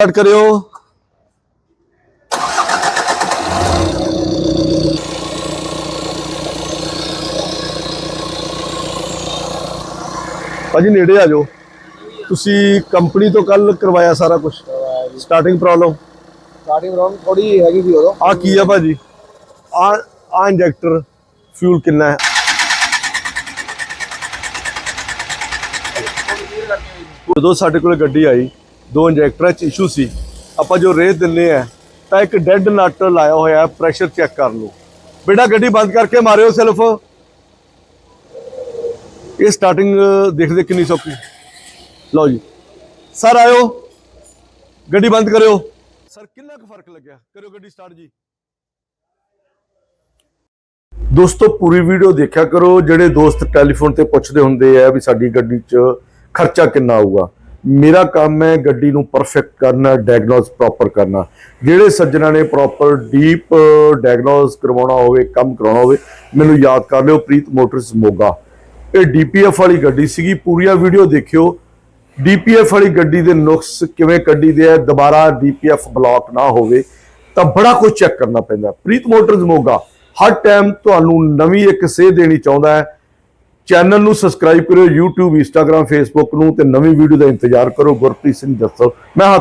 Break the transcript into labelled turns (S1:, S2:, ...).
S1: Start ਕਰਿਓ। ਭਾਜੀ ਨੇੜੇ ਆ ਜਾਓ। ਤੁਸੀਂ ਕੰਪਨੀ ਤੋਂ ਕੱਲ ਕਰਵਾਇਆ ਸਾਰਾ ਕੁਝ ਸਟਾਰਟਿੰਗ ਪ੍ਰੋਬਲਮ
S2: ਸਟਾਰਟਿੰਗ ਰੌਂਗ ਥੋੜੀ ਹੈਗੀ ਸੀ ਉਦੋਂ।
S1: ਆ ਕੀ ਆ ਭਾਜੀ? ਆ ਆ ਇੰਜੈਕਟਰ ਫਿਊਲ ਕਿੰਨਾ ਹੈ? ਜਦੋਂ ਸਾਡੇ ਕੋਲ ਗੱਡੀ ਆਈ। ਦੋ ਇੰਜੈਕਟਰਾਂ 'ਚ ਇਸ਼ੂ ਸੀ। ਆਪਾਂ ਜੋ ਰੇਤ ਦਿੰਨੇ ਆ, ਤਾਂ ਇੱਕ ਡੈੱਡ ਨਟ ਲਾਇਆ ਹੋਇਆ ਪ੍ਰੈਸ਼ਰ ਚੈੱਕ ਕਰ ਲਓ ਬੇਟਾ, ਗੱਡੀ ਬੰਦ ਕਰਕੇ ਮਾਰਿਓ ਸਿਰਫ ਇਹ ਸਟਾਰਟਿੰਗ ਦੇਖਦੇ ਕਿੰਨੀ ਸੌਖੀ। ਲਓ ਜੀ। ਸਰ, ਆਇਓ। ਗੱਡੀ ਬੰਦ ਕਰਿਓ। ਸਰ, ਕਿੰਨਾ ਕੁ ਫ਼ਰਕ ਲੱਗਿਆ? ਕਰਿਓ ਗੱਡੀ ਸਟਾਰਟ ਜੀ। ਦੋਸਤੋ, ਪੂਰੀ ਵੀਡੀਓ ਦੇਖਿਆ ਕਰੋ। ਜਿਹੜੇ ਦੋਸਤ ਟੈਲੀਫੋਨ ਤੇ ਪੁੱਛਦੇ ਹੁੰਦੇ ਆ ਵੀ ਸਾਡੀ ਗੱਡੀ 'ਚ ਖਰਚਾ ਕਿੰਨਾ ਆਊਗਾ। ਮੇਰਾ ਕੰਮ ਹੈ ਗੱਡੀ ਨੂੰ ਪਰਫੈਕਟ ਕਰਨਾ ਡਾਇਗਨੋਸ ਪ੍ਰੋਪਰ ਕਰਨਾ। ਜਿਹੜੇ ਸੱਜਣਾ ਨੇ ਪ੍ਰੋਪਰ ਡੀਪ ਡਾਇਗਨੋਸ ਕਰਵਾਉਣਾ ਹੋਵੇ, ਕੰਮ ਕਰਾਉਣਾ ਹੋਵੇ, ਮੈਨੂੰ ਯਾਦ ਕਰ ਲਿਓ ਪ੍ਰੀਤ ਮੋਟਰਸ ਮੋਗਾ। ਇਹ ਡੀਪੀਐਫ ਵਾਲੀ ਗੱਡੀ ਸੀਗੀ, ਪੂਰੀਆਂ ਵੀਡੀਓ ਦੇਖਿਓ। ਡੀਪੀਐਫ ਵਾਲੀ ਗੱਡੀ ਦੇ ਨੁਕਸ ਕਿਵੇਂ ਕੱਢੀ ਦੇ ਆ, ਦੁਬਾਰਾ ਡੀਪੀਐਫ ਬਲੌਕ ਨਾ ਹੋਵੇ, ਤਾਂ ਬੜਾ ਕੁਝ ਚੈੱਕ ਕਰਨਾ ਪੈਂਦਾ। ਪ੍ਰੀਤ ਮੋਟਰਸ ਮੋਗਾ, ਹਰ ਟਾਈਮ ਤੁਹਾਨੂੰ ਨਵੀਂ ਇੱਕ ਸੇਧ ਦੇਣੀ ਚਾਹੁੰਦਾ ਹੈ ਚੈਨਲ ਨੂੰ ਸਬਸਕ੍ਰਾਈਬ ਕਰਿਓ, YouTube, Instagram, Facebook ਨੂੰ ਤੇ ਨਵੀਂ ਵੀਡੀਓ ਦਾ ਇੰਤਜ਼ਾਰ ਕਰੋ। ਗੁਰਪ੍ਰੀਤ ਸਿੰਘ ਦੱਸੋ, ਮੈਂ ਹੱਥ